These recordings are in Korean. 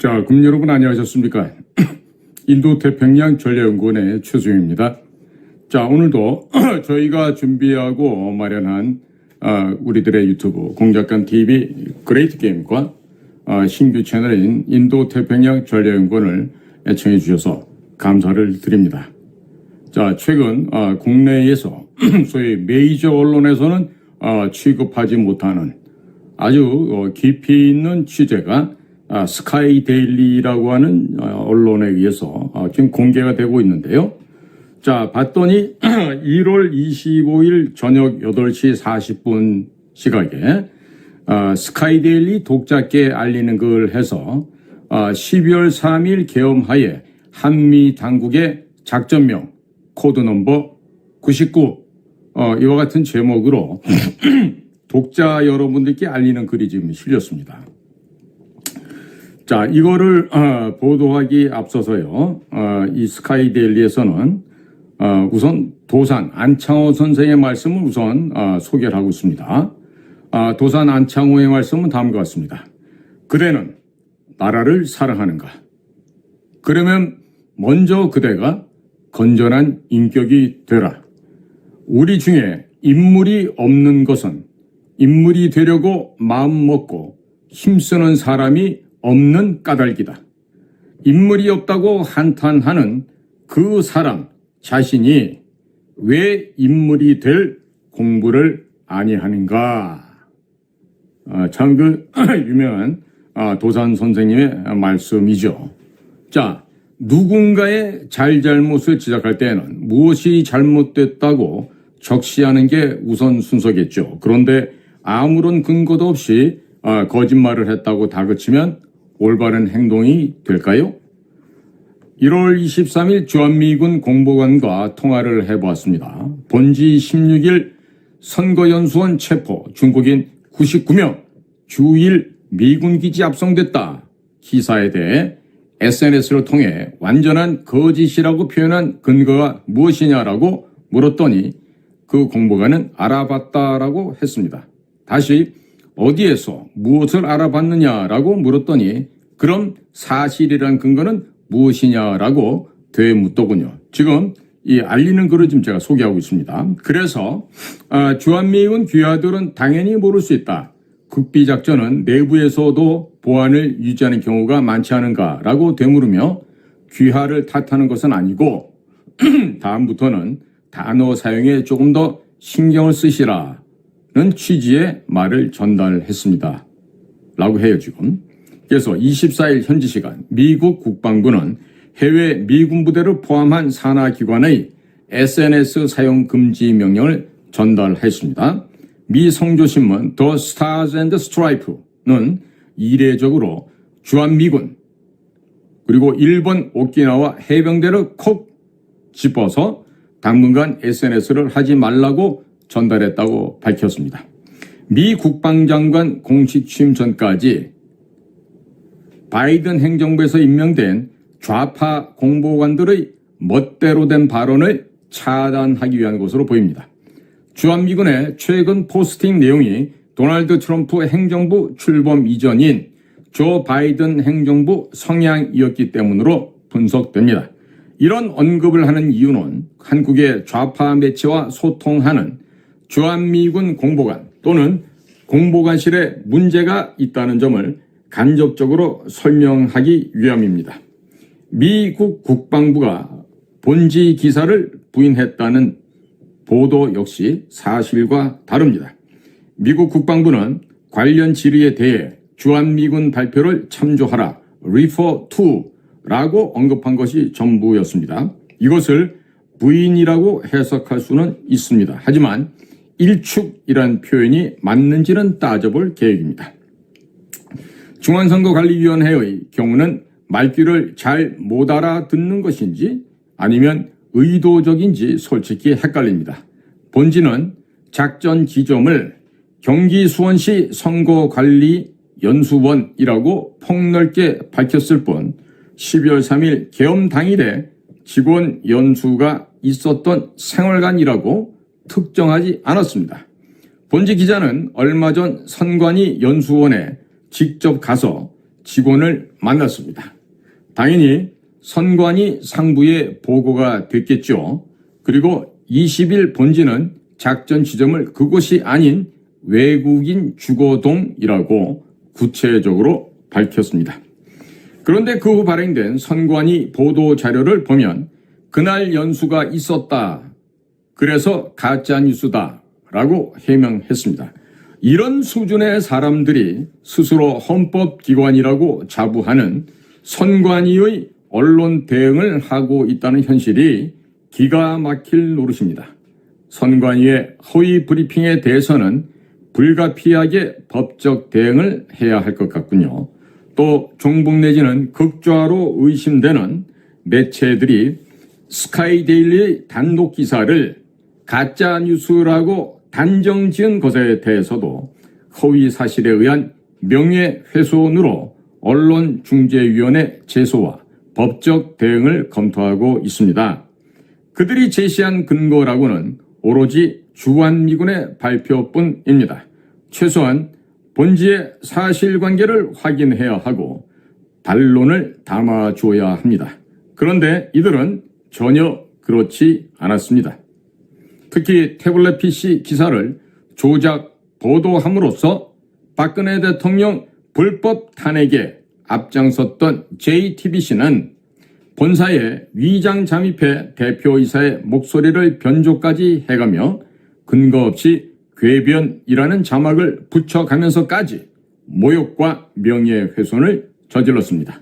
자, 그럼 여러분 안녕하셨습니까? 인도 태평양 전략연구원의 최수영입니다. 자, 오늘도 저희가 준비하고 마련한 어, 우리들의 유튜브 공작관 TV 그레이트 게임과 어, 신규 채널인 인도 태평양 전략연구원을 애청해 주셔서 감사를 드립니다. 자, 최근 어, 국내에서 소위 메이저 언론에서는 어, 취급하지 못하는 아주 어, 깊이 있는 취재가 아, 스카이 데일리라고 하는 어, 언론에 의해서 어, 지금 공개가 되고 있는데요. 자, 봤더니 1월 25일 저녁 8시 40분 시각에 아, 스카이 데일리 독자께 알리는 걸 해서 아, 12월 3일 개엄하에 한미 당국의 작전명 코드 넘버 99 어, 이와 같은 제목으로 독자 여러분들께 알리는 글이 지금 실렸습니다. 자, 이거를 어, 보도하기 앞서서요. 어, 이 스카이 데일리에서는 어, 우선 도산 안창호 선생의 말씀을 우선 어, 소개를 하고 있습니다. 아, 도산 안창호의 말씀은 다음과 같습니다. 그대는 나라를 사랑하는가? 그러면 먼저 그대가 건전한 인격이 되라. 우리 중에 인물이 없는 것은 인물이 되려고 마음 먹고 힘쓰는 사람이 없는 까닭이다. 인물이 없다고 한탄하는 그 사람 자신이 왜 인물이 될 공부를 아니하는가? 어, 참그 유명한 아, 도산 선생님의 말씀이죠. 자, 누군가의 잘잘못을 지적할 때에는 무엇이 잘못됐다고 적시하는 게 우선 순서겠죠. 그런데 아무런 근거도 없이 아, 거짓말을 했다고 다그치면 올바른 행동이 될까요? 1월 23일 주한미군 공보관과 통화를 해보았습니다. 본지 16일 선거연수원 체포 중국인 99명 주일 미군 기지 압송됐다. 기사에 대해 SNS를 통해 완전한 거짓이라고 표현한 근거가 무엇이냐라고 물었더니 그 공보관은 알아봤다라고 했습니다. 다시 어디에서 무엇을 알아봤느냐라고 물었더니 그럼 사실이란 근거는 무엇이냐라고 되묻더군요. 지금 이 알리는 글을 지금 제가 소개하고 있습니다. 그래서 아, 주한미군 귀하들은 당연히 모를 수 있다. 국비 작전은 내부에서도 보안을 유지하는 경우가 많지 않은가라고 되물으며 귀하를 탓하는 것은 아니고 다음부터는 단어 사용에 조금 더 신경을 쓰시라 는 취지의 말을 전달했습니다. 라고 해요, 지금. 그래서 24일 현지 시간 미국 국방부는 해외 미군 부대를 포함한 산하 기관의 SNS 사용 금지 명령을 전달했습니다. 미 성조신문 더 스타즈 앤드 스트라이프는 이례적으로 주한미군 그리고 일본 오키나와 해병대를 콕 짚어서 당분간 SNS를 하지 말라고 전달했다고 밝혔습니다. 미 국방장관 공식 취임 전까지 바이든 행정부에서 임명된 좌파 공보관들의 멋대로 된 발언을 차단하기 위한 것으로 보입니다. 주한미군의 최근 포스팅 내용이 도널드 트럼프 행정부 출범 이전인 조 바이든 행정부 성향이었기 때문으로 분석됩니다. 이런 언급을 하는 이유는 한국의 좌파 매체와 소통하는 주한미군 공보관 또는 공보관실에 문제가 있다는 점을 간접적으로 설명하기 위함입니다. 미국 국방부가 본지 기사를 부인했다는 보도 역시 사실과 다릅니다. 미국 국방부는 관련 질의에 대해 주한미군 발표를 참조하라 refer to라고 언급한 것이 전부였습니다. 이것을 부인이라고 해석할 수는 있습니다. 하지만 일축이란 표현이 맞는지는 따져볼 계획입니다. 중앙선거관리위원회의 경우는 말귀를 잘 못 알아듣는 것인지 아니면 의도적인지 솔직히 헷갈립니다. 본지는 작전 지점을 경기 수원시 선거관리 연수원이라고 폭넓게 밝혔을 뿐 12월 3일 개엄 당일에 직원 연수가 있었던 생활관이라고 특정하지 않았습니다. 본지 기자는 얼마 전 선관위 연수원에 직접 가서 직원을 만났습니다. 당연히 선관위 상부에 보고가 됐겠죠. 그리고 20일 본지는 작전 지점을 그곳이 아닌 외국인 주거동이라고 구체적으로 밝혔습니다. 그런데 그 후 발행된 선관위 보도 자료를 보면 그날 연수가 있었다. 그래서 가짜 뉴스다. 라고 해명했습니다. 이런 수준의 사람들이 스스로 헌법기관이라고 자부하는 선관위의 언론 대응을 하고 있다는 현실이 기가 막힐 노릇입니다. 선관위의 허위 브리핑에 대해서는 불가피하게 법적 대응을 해야 할 것 같군요. 또 종북 내지는 극좌로 의심되는 매체들이 스카이데일리의 단독 기사를 가짜 뉴스라고 단정 지은 것에 대해서도 허위 사실에 의한 명예훼손으로 언론중재위원회 제소와 법적 대응을 검토하고 있습니다. 그들이 제시한 근거라고는 오로지 주한미군의 발표뿐입니다. 최소한 본지의 사실관계를 확인해야 하고 반론을 담아줘야 합니다. 그런데 이들은 전혀 그렇지 않았습니다. 특히 태블릿 PC 기사를 조작 보도함으로써 박근혜 대통령 불법 탄핵에 앞장섰던 JTBC는 본사에 위장 잠입해 대표이사의 목소리를 변조까지 해가며 근거 없이 궤변이라는 자막을 붙여가면서까지 모욕과 명예훼손을 저질렀습니다.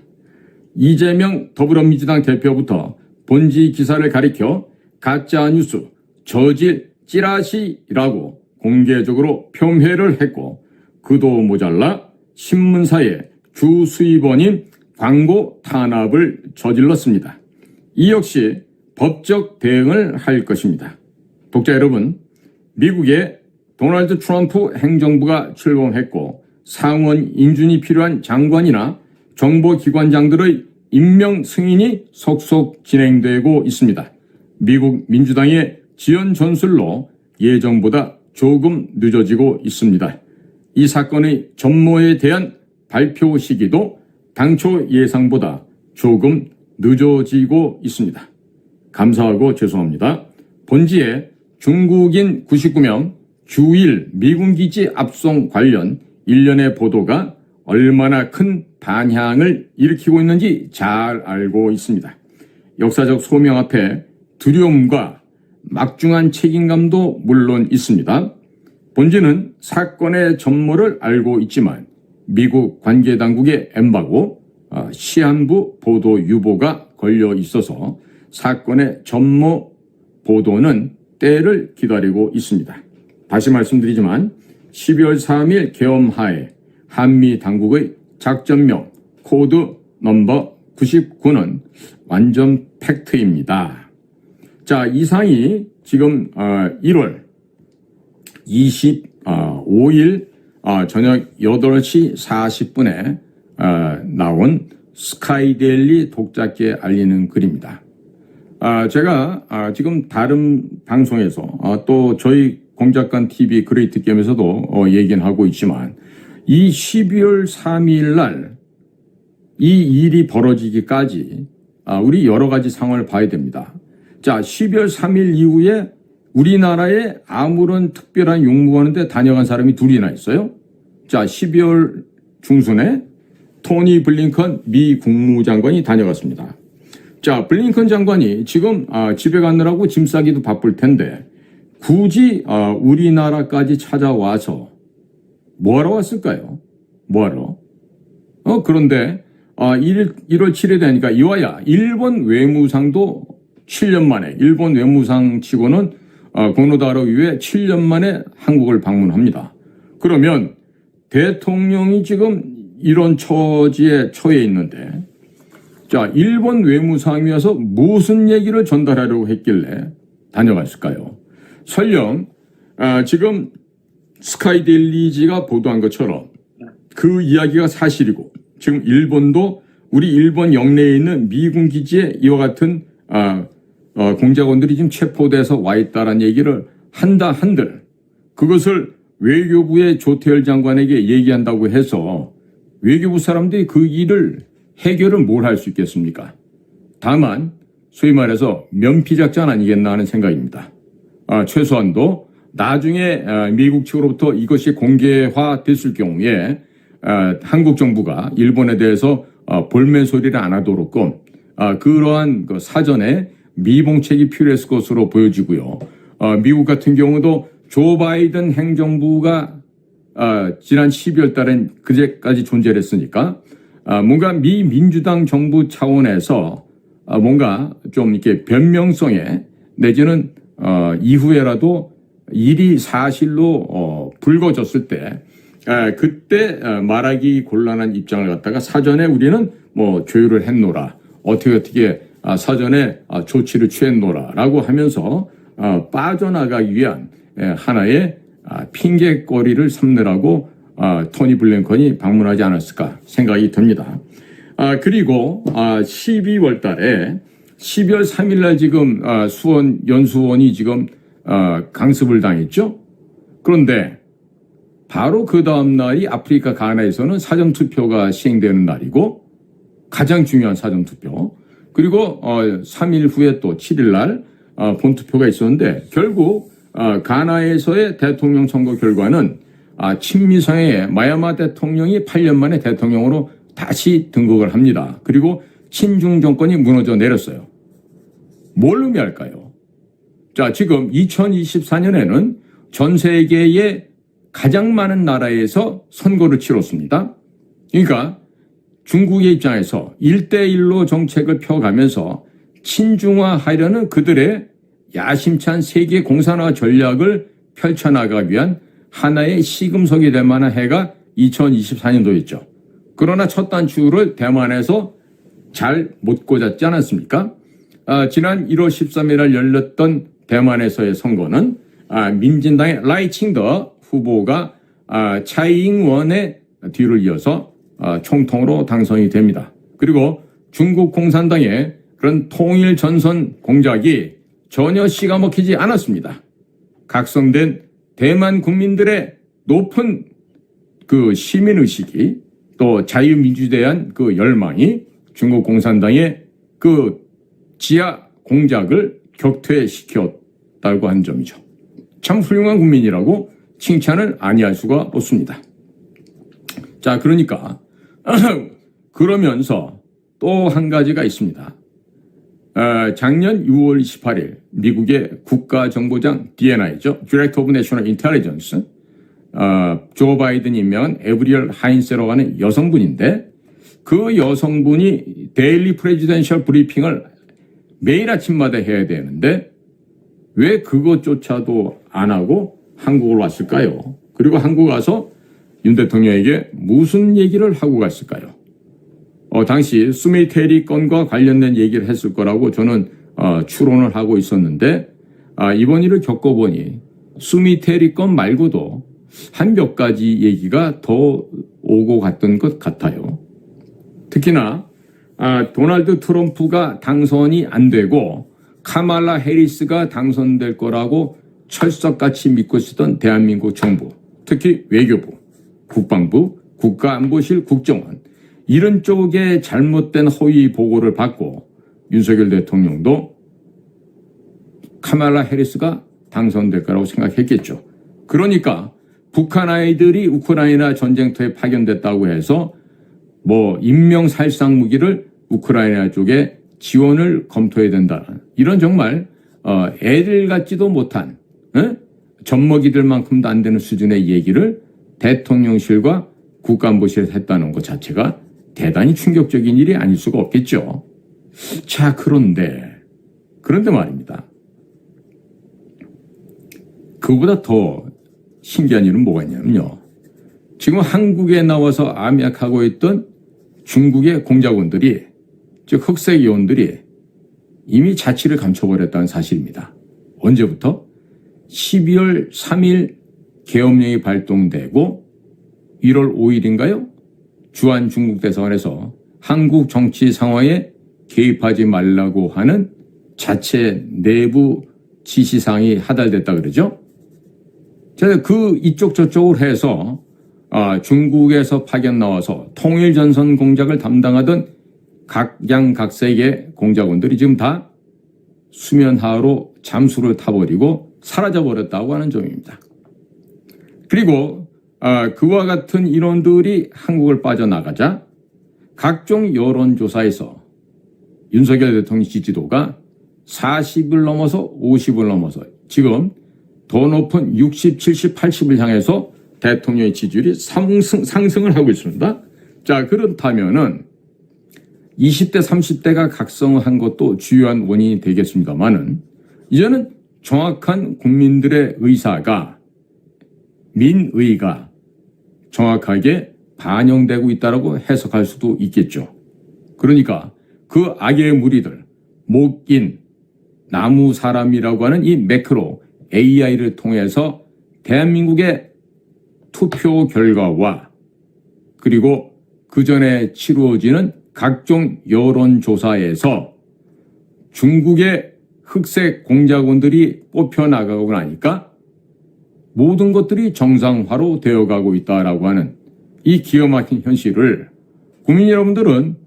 이재명 더불어민주당 대표부터 본지 기사를 가리켜 가짜뉴스, 저질, 찌라시라고 공개적으로 폄훼를 했고 그도 모자라 신문사의 주 수입원인 광고 탄압을 저질렀습니다. 이 역시 법적 대응을 할 것입니다. 독자 여러분, 미국의 도널드 트럼프 행정부가 출범했고 상원 인준이 필요한 장관이나 정보기관장들의 임명 승인이 속속 진행되고 있습니다. 미국 민주당의 지연 전술로 예정보다 조금 늦어지고 있습니다. 이 사건의 전모에 대한 발표 시기도 당초 예상보다 조금 늦어지고 있습니다. 감사하고 죄송합니다. 본지에 중국인 99명 주일 미군 기지 압송 관련 일련의 보도가 얼마나 큰 반향을 일으키고 있는지 잘 알고 있습니다. 역사적 소명 앞에 두려움과 막중한 책임감도 물론 있습니다. 본지는 사건의 전모를 알고 있지만 미국 관계 당국의 엠바고 어, 시한부 보도 유보가 걸려 있어서 사건의 전모 보도는 때를 기다리고 있습니다. 다시 말씀드리지만 12월 3일 계엄하에 한미 당국의 작전명 코드 넘버 99는 완전 팩트입니다. 자, 이상이 지금 1월 25일 어, 저녁 8시 40분에 어, 나온 스카이데일리 독자께 알리는 글입니다. 아, 제가 아, 지금 다른 방송에서 아, 또 저희 공작관 TV 그레이트 게임에서도 어, 얘기는 하고 있지만 이 12월 3일 날 이 일이 벌어지기까지 우리 여러 가지 상황을 봐야 됩니다. 자, 12월 3일 이후에 우리나라에 아무런 특별한 용무하는데 다녀간 사람이 둘이나 있어요. 자, 12월 중순에 토니 블링컨 미 국무장관이 다녀갔습니다. 자, 블링컨 장관이 지금 아, 집에 가느라고 짐 싸기도 바쁠 텐데 굳이 아, 우리나라까지 찾아와서 뭐하러 왔을까요? 뭐하러? 어, 그런데 아, 1, 1월 7일에 되니까 이와야 일본 외무상도 7년 만에 일본 외무상 치고는 아, 고노다로 이후에 7년 만에 한국을 방문합니다. 그러면 대통령이 지금 이런 처지에 처해 있는데 자 일본 외무상이 와서 무슨 얘기를 전달하려고 했길래 다녀갔을까요? 설령 아, 지금 스카이데일리지가 보도한 것처럼 그 이야기가 사실이고 지금 일본도 우리 일본 영내에 있는 미군 기지에 이와 같은 아, 어, 공작원들이 지금 체포돼서 와 있다라는 얘기를 한다 한들 그것을 외교부의 조태열 장관에게 얘기한다고 해서 외교부 사람들이 그 일을 해결을 뭘 할 수 있겠습니까? 다만 소위 말해서 면피 작전 아니겠나 하는 생각입니다. 아, 최소한도 나중에 아, 미국 측으로부터 이것이 공개화 됐을 경우에 아, 한국 정부가 일본에 대해서 아, 볼멘 소리를 안 하도록끔 아, 그러한 그 사전에 미봉책이 필요했을 것으로 보여지고요. 아, 미국 같은 경우도 조 바이든 행정부가 아, 지난 12월 달엔 그제까지 존재를 했으니까 아, 뭔가 미 민주당 정부 차원에서 아, 뭔가 좀 이렇게 변명성에 내지는 어, 이후에라도 일이 사실로 어, 불거졌을 때 아, 그때 어, 말하기 곤란한 입장을 갖다가 사전에 우리는 뭐 조율을 했노라 어떻게 어떻게 아, 사전에 아, 조치를 취했노라라고 하면서 어, 빠져나가기 위한 예, 하나의 아, 핑계거리를 삼느라고 아, 토니 블랭컨이 방문하지 않았을까 생각이 듭니다. 아, 그리고 아, 12월 달에 12월 3일 날 지금 아, 수원 연수원이 지금 아, 강습을 당했죠. 그런데 바로 그 다음 날이 아프리카 가나에서는 사전 투표가 시행되는 날이고 가장 중요한 사전 투표. 그리고 어, 3일 후에 또 7일 날 어, 본투표가 있었는데 결국 어, 가나에서의 대통령 선거 결과는 아, 친미성의 마야마 대통령이 8년 만에 대통령으로 다시 등극을 합니다. 그리고 친중 정권이 무너져 내렸어요. 뭘 의미할까요? 자, 지금 2024년에는 전 세계의 가장 많은 나라에서 선거를 치렀습니다. 그러니까 중국의 입장에서 1대1로 정책을 펴가면서 친중화하려는 그들의 야심찬 세계 공산화 전략을 펼쳐나가기 위한 하나의 시금석이 될 만한 해가 2024년도였죠. 그러나 첫 단추를 대만에서 잘 못 꽂았지 않았습니까? 아, 지난 1월 13일 날 열렸던 대만에서의 선거는 아, 민진당의 라이칭더 후보가 아, 차이잉원의 뒤를 이어서 아, 총통으로 당선이 됩니다. 그리고 중국 공산당의 그런 통일 전선 공작이 전혀 씨가 먹히지 않았습니다. 각성된 대만 국민들의 높은 그 시민의식이 또 자유민주에 대한 그 열망이 중국 공산당의 그 지하 공작을 격퇴시켰다고 한 점이죠. 참 훌륭한 국민이라고 칭찬을 아니할 수가 없습니다. 자, 그러니까 그러면서 또 한 가지가 있습니다. 어, 작년 6월 28일 미국의 국가정보장 DNI죠. Director of National Intelligence 어, 조 바이든 임명한 에브리얼 하인세라고 하는 여성분인데 그 여성분이 데일리 프레지던셜 브리핑을 매일 아침마다 해야 되는데 왜 그것조차도 안 하고 한국을 왔을까요? 그리고 한국 와서 윤 대통령에게 무슨 얘기를 하고 갔을까요? 어, 당시 수메이테리 건과 관련된 얘기를 했을 거라고 저는 어, 추론을 하고 있었는데 아, 이번 일을 겪어보니 수미테리 건 말고도 한 몇 가지 얘기가 더 오고 갔던 것 같아요. 특히나 아, 도널드 트럼프가 당선이 안 되고 카말라 해리스가 당선될 거라고 철석같이 믿고 있었던 대한민국 정부, 특히 외교부, 국방부, 국가안보실 국정원 이런 쪽에 잘못된 허위 보고를 받고 윤석열 대통령도 카말라 해리스가 당선될 거라고 생각했겠죠. 그러니까 북한 아이들이 우크라이나 전쟁터에 파견됐다고 해서 뭐 인명 살상 무기를 우크라이나 쪽에 지원을 검토해야 된다는 이런 정말 어, 애들 같지도 못한 어? 젖먹이들만큼도 안 되는 수준의 얘기를 대통령실과 국가안보실에서 했다는 것 자체가 대단히 충격적인 일이 아닐 수가 없겠죠. 자, 그런데, 그런데 말입니다. 그보다 더 신기한 일은 뭐가 있냐면요. 지금 한국에 나와서 암약하고 있던 중국의 공작원들이, 즉 흑색 요원들이 이미 자취를 감춰버렸다는 사실입니다. 언제부터? 12월 3일 계엄령이 발동되고 1월 5일인가요? 주한 중국 대사관에서 한국 정치 상황에 개입하지 말라고 하는 자체 내부 지시사항이 하달됐다 그러죠. 그 이쪽 저쪽을 해서 아, 중국에서 파견 나와서 통일 전선 공작을 담당하던 각양각색의 공작원들이 지금 다 수면 하로 잠수를 타버리고 사라져 버렸다고 하는 점입니다. 그리고 아, 그와 같은 인원들이 한국을 빠져나가자 각종 여론조사에서 윤석열 대통령 지지도가 40을 넘어서 50을 넘어서 지금 더 높은 60, 70, 80을 향해서 대통령의 지지율이 상승, 상승을 하고 있습니다. 자, 그렇다면은 20대, 30대가 각성한 것도 주요한 원인이 되겠습니다만은 이제는 정확한 국민들의 의사가 민의가 정확하게 반영되고 있다라고 해석할 수도 있겠죠. 그러니까 그 악의 무리들, 목인, 나무 사람이라고 하는 이 매크로 AI를 통해서 대한민국의 투표 결과와 그리고 그 전에 치루어지는 각종 여론조사에서 중국의 흑색 공작원들이 뽑혀 나가고 나니까 모든 것들이 정상화로 되어가고 있다라고 하는 이 기가 막힌 현실을 국민 여러분들은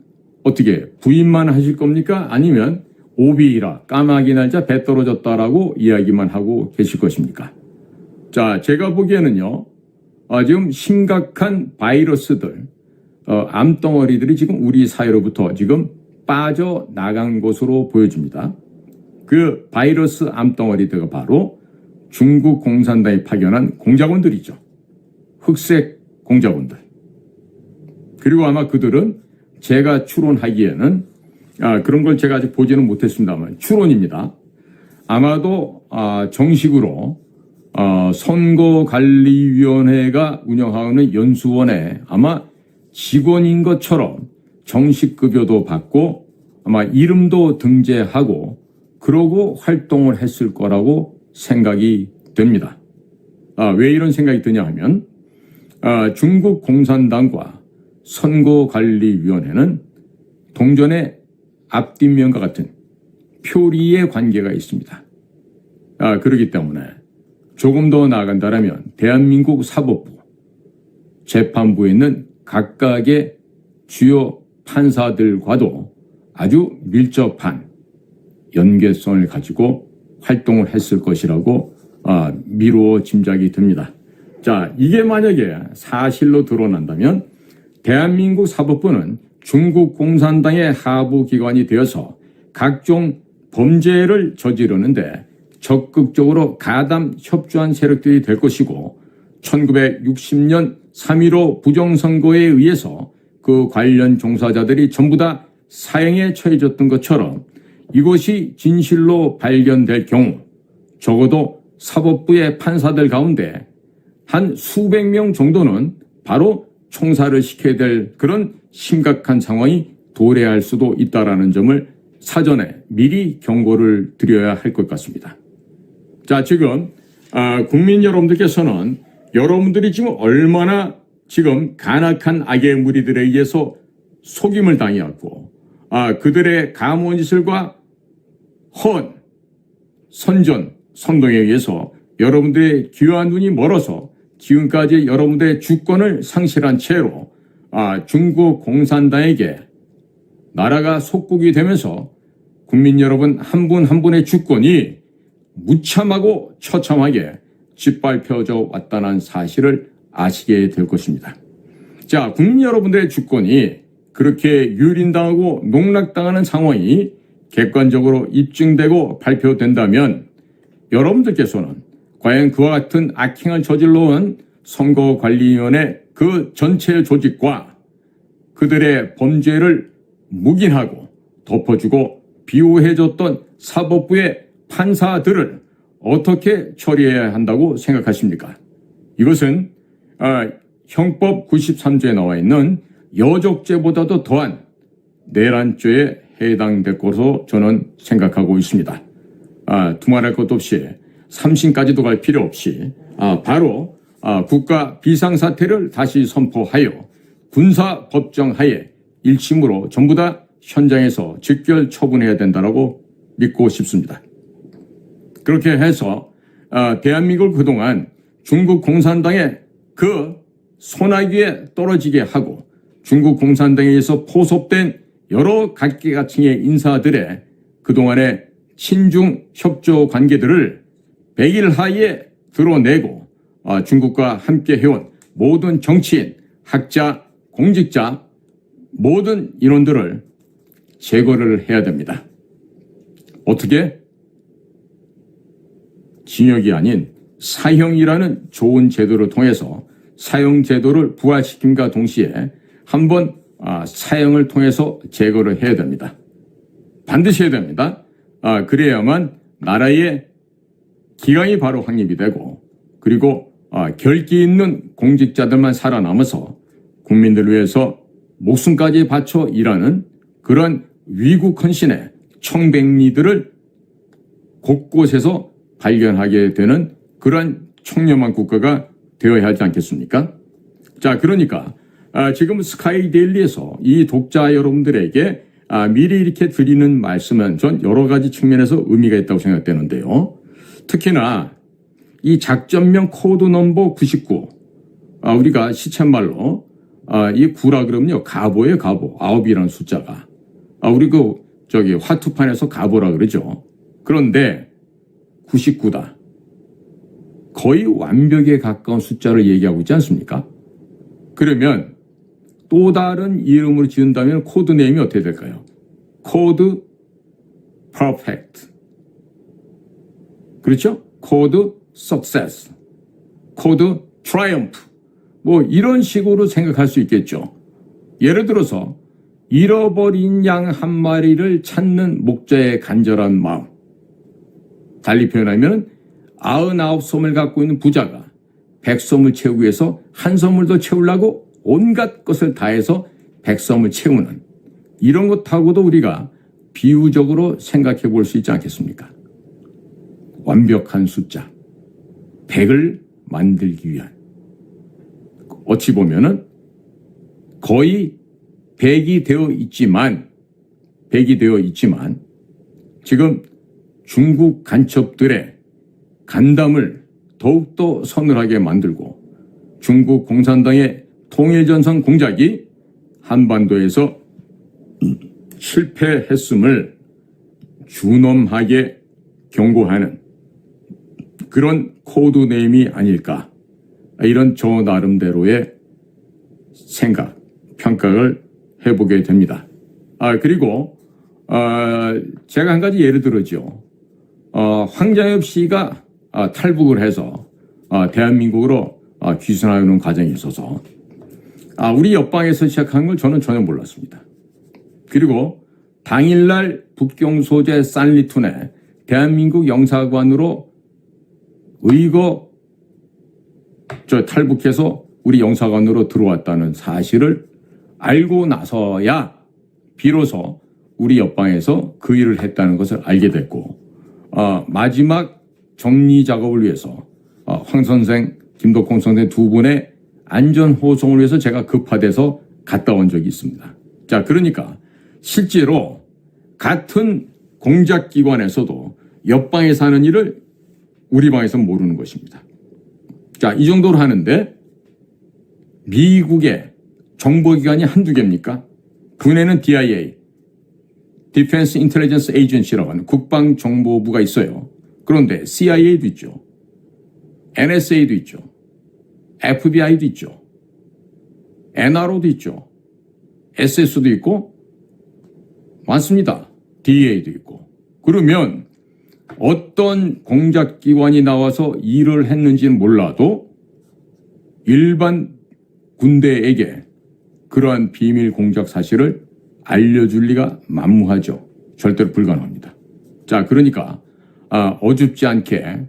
어떻게 부인만 하실 겁니까? 아니면 오비라 까마귀 날짜 배 떨어졌다라고 이야기만 하고 계실 것입니까? 자, 제가 보기에는요, 아, 지금 심각한 바이러스들, 어, 암덩어리들이 지금 우리 사회로부터 지금 빠져나간 것으로 보여집니다. 그 바이러스 암덩어리들가 바로 중국 공산당이 파견한 공작원들이죠. 흑색 공작원들. 그리고 아마 그들은 제가 추론하기에는 아, 그런 걸 제가 아직 보지는 못했습니다만 추론입니다. 아마도 아, 정식으로 어, 선거관리위원회가 운영하는 연수원에 아마 직원인 것처럼 정식 급여도 받고 아마 이름도 등재하고 그러고 활동을 했을 거라고 생각이 됩니다. 아, 왜 이런 생각이 드냐 하면 아, 중국 공산당과 선거관리위원회는 동전의 앞뒷면과 같은 표리의 관계가 있습니다. 아, 그렇기 때문에 조금 더 나아간다면 대한민국 사법부, 재판부에 있는 각각의 주요 판사들과도 아주 밀접한 연계성을 가지고 활동을 했을 것이라고 아, 미루어 짐작이 됩니다. 자, 이게 만약에 사실로 드러난다면 대한민국 사법부는 중국 공산당의 하부 기관이 되어서 각종 범죄를 저지르는데 적극적으로 가담 협조한 세력들이 될 것이고 1960년 3.15 부정선거에 의해서 그 관련 종사자들이 전부 다 사형에 처해졌던 것처럼 이것이 진실로 발견될 경우 적어도 사법부의 판사들 가운데 한 수백 명 정도는 바로 총사를 시켜야 될 그런 심각한 상황이 도래할 수도 있다라는 점을 사전에 미리 경고를 드려야 할 것 같습니다. 자, 지금 아, 국민 여러분들께서는 여러분들이 지금 얼마나 지금 간악한 악의 무리들에 의해서 속임을 당해왔고 아, 그들의 가문짓을과 헌, 선전, 선동에 의해서 여러분들의 귀한 눈이 멀어서 지금까지 여러분들의 주권을 상실한 채로 아, 중국 공산당에게 나라가 속국이 되면서 국민 여러분 한 분한 분의 주권이 무참하고 처참하게 짓밟혀져 왔다는 사실을 아시게 될 것입니다. 자, 국민 여러분들의 주권이 그렇게 유린당하고 농락당하는 상황이 객관적으로 입증되고 발표된다면 여러분들께서는 과연 그와 같은 악행을 저질러 온 선거관리위원회 그 전체 조직과 그들의 범죄를 묵인하고 덮어주고 비호해줬던 사법부의 판사들을 어떻게 처리해야 한다고 생각하십니까? 이것은 아, 형법 93조에 나와 있는 여족죄보다도 더한 내란죄에 것으로 저는 생각하고 있습니다. 아, 두말할 것 없이 삼심까지도 갈 필요 없이 아, 바로 아, 국가 비상사태를 다시 선포하여 군사 법정 하에 일심으로 전부 다 현장에서 직결 처분해야 된다고 믿고 싶습니다. 그렇게 해서 아, 대한민국을 그동안 중국 공산당의 그 소나기에 떨어지게 하고 중국 공산당에 의해서 포섭된 여러 각계각층의 인사들의 그동안의 친중 협조 관계들을 백일 하에 드러내고 아, 중국과 함께 해온 모든 정치인, 학자, 공직자 모든 인원들을 제거를 해야 됩니다. 어떻게? 징역이 아닌 사형이라는 좋은 제도를 통해서 사형 제도를 부활시킴과 동시에 한번 아, 사형을 통해서 제거를 해야 됩니다. 반드시 해야 됩니다. 아, 그래야만 나라의 기강이 바로 확립이 되고 그리고 아, 결기 있는 공직자들만 살아남아서 국민들 위해서 목숨까지 바쳐 일하는 그런 위국 헌신의 청백리들을 곳곳에서 발견하게 되는 그러한 청렴한 국가가 되어야 하지 않겠습니까? 자, 그러니까 아, 지금 스카이데일리에서 이 독자 여러분들에게 아, 미리 이렇게 드리는 말씀은 전 여러 가지 측면에서 의미가 있다고 생각되는데요. 특히나 이 작전명 코드 넘버 99, 아, 우리가 시쳇말로 아, 이 구라 그러면요 가보예요 가보 아홉이라는 숫자가 아, 우리 그 저기 화투판에서 가보라 그러죠. 그런데 99다. 거의 완벽에 가까운 숫자를 얘기하고 있지 않습니까? 그러면 또 다른 이름으로 지은다면 코드 네임이 어떻게 될까요? 코드 퍼펙트. 그렇죠? 코드 석세스. 코드 트라이엄프. 뭐 이런 식으로 생각할 수 있겠죠. 예를 들어서 잃어버린 양 한 마리를 찾는 목자의 간절한 마음. 달리 표현하면 아흔아홉 섬을 갖고 있는 부자가 백섬을 채우기 위해서 한 섬을 더 채우려고 온갖 것을 다해서 백섬을 채우는 이런 것하고도 우리가 비유적으로 생각해 볼 수 있지 않겠습니까? 완벽한 숫자. 백을 만들기 위한. 어찌 보면은 거의 백이 되어 있지만, 백이 되어 있지만, 지금 중국 간첩들의 간담을 더욱더 서늘하게 만들고 중국 공산당의 통일전선 공작이 한반도에서 실패했음을 준엄하게 경고하는 그런 코드네임이 아닐까 이런 저 나름대로의 생각, 평가를 해보게 됩니다. 아 그리고 아, 제가 한 가지 예를 들었죠. 어, 황자엽 씨가 아, 탈북을 해서 아, 대한민국으로 아, 귀순하는 과정이 있어서 아, 우리 옆방에서 시작한 걸 저는 전혀 몰랐습니다. 그리고 당일날 북경 소재 산리툰에 대한민국 영사관으로 의거 저 탈북해서 우리 영사관으로 들어왔다는 사실을 알고 나서야 비로소 우리 옆방에서 그 일을 했다는 것을 알게 됐고 어, 마지막 정리 작업을 위해서 어, 황 선생, 김덕홍 선생 두 분의 안전 호송을 위해서 제가 급파돼서 갔다 온 적이 있습니다. 자, 그러니까 실제로 같은 공작 기관에서도 옆방에서 하는 일을 우리 방에서 모르는 것입니다. 자, 이 정도로 하는데 미국의 정보기관이 한두 개입니까? 국내는 DIA, Defense Intelligence Agency라고 하는 국방정보부가 있어요. 그런데 CIA도 있죠. NSA도 있죠. FBI도 있죠. NRO도 있죠. SS도 있고 많습니다. DA도 있고. 그러면 어떤 공작기관이 나와서 일을 했는지는 몰라도 일반 군대에게 그러한 비밀 공작 사실을 알려줄 리가 만무하죠. 절대로 불가능합니다. 자, 그러니까 아, 어줍지 않게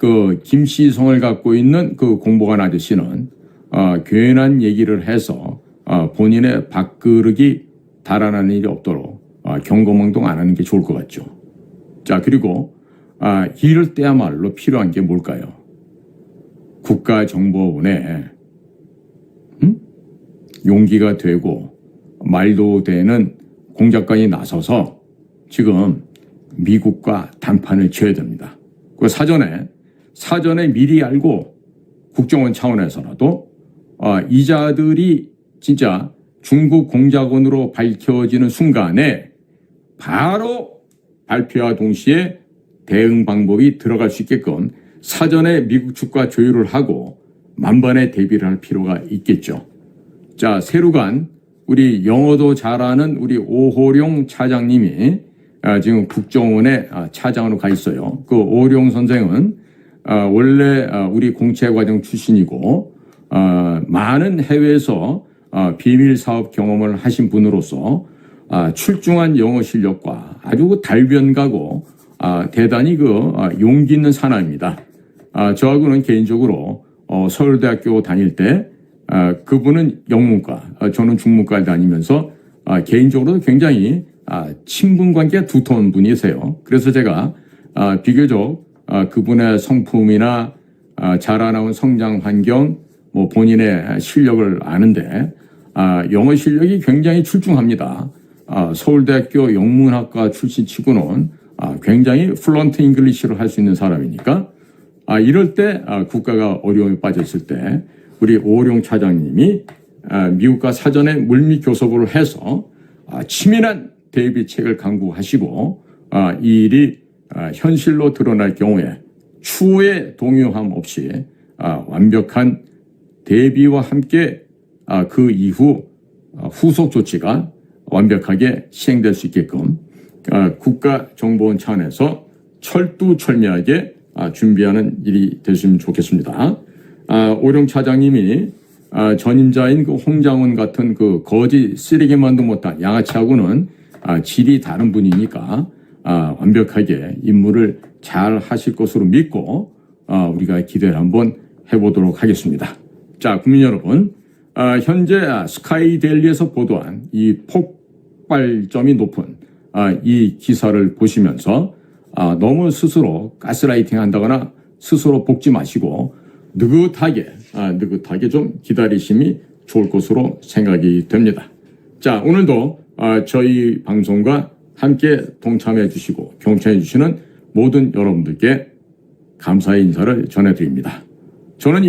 그 김씨성을 갖고 있는 그 공보관 아저씨는 아, 괜한 얘기를 해서 아, 본인의 밥그릇이 달아나는 일이 없도록 아, 경고망동 안 하는 게 좋을 것 같죠. 자, 그리고 아, 이럴 때야말로 필요한 게 뭘까요? 국가정보원에 음? 용기가 되고 말도 되는 공작관이 나서서 지금 미국과談판을 쳐야 됩니다. 그 사전에 사전에 미리 알고 국정원 차원에서라도 어, 이자들이 진짜 중국 공작원으로 밝혀지는 순간에 바로 발표와 동시에 대응 방법이 들어갈 수 있게끔 사전에 미국 측과 조율을 하고 만반의 대비를 할 필요가 있겠죠. 자, 세루간 우리 영어도 잘하는 우리 오호룡 차장님이 아, 지금 국정원에 아, 차장으로 가 있어요. 그 오호룡 선생은 아, 원래 아, 우리 공채과정 출신이고 아, 많은 해외에서 아, 비밀 사업 경험을 하신 분으로서 아, 출중한 영어 실력과 아주 그 달변가고 아, 대단히 그 아, 용기 있는 사나입니다. 아, 저하고는 개인적으로 어, 서울대학교 다닐 때 아, 그분은 영문과, 아, 저는 중문과를 다니면서 아, 개인적으로 굉장히 아, 친분 관계가 두터운 분이세요. 그래서 제가 아, 비교적 아, 그분의 성품이나 아, 자라나온 성장 환경, 뭐 본인의 실력을 아는데 아, 영어 실력이 굉장히 출중합니다. 아, 서울대학교 영문학과 출신치고는 아, 굉장히 플런트 잉글리시를 할 수 있는 사람이니까 아, 이럴 때 아, 국가가 어려움에 빠졌을 때 우리 오룡 차장님이 아, 미국과 사전에 물밑 교섭을 해서 아, 치밀한 대비책을 강구하시고 아, 이 일이 아, 현실로 드러날 경우에 추후에 동요함 없이 아, 완벽한 대비와 함께 아, 그 이후 아, 후속 조치가 완벽하게 시행될 수 있게끔 아, 국가정보원 차원에서 철두철미하게 아, 준비하는 일이 됐으면 좋겠습니다. 아, 오룡 차장님이 아, 전임자인 그 홍장훈 같은 그 거지 쓰레기만도 못한 양아치하고는 아, 질이 다른 분이니까 아, 완벽하게 임무를 잘 하실 것으로 믿고 아, 우리가 기대를 한번 해보도록 하겠습니다. 자, 국민 여러분, 아, 현재 아, 스카이델리에서 보도한 이 폭발점이 높은 아, 이 기사를 보시면서 아, 너무 스스로 가스라이팅 한다거나 스스로 볶지 마시고 느긋하게 아, 느긋하게 좀 기다리심이 좋을 것으로 생각이 됩니다. 자, 오늘도 아, 저희 방송과 함께 동참해 주시고 경청해 주시는 모든 여러분들께 감사의 인사를 전해드립니다. 저는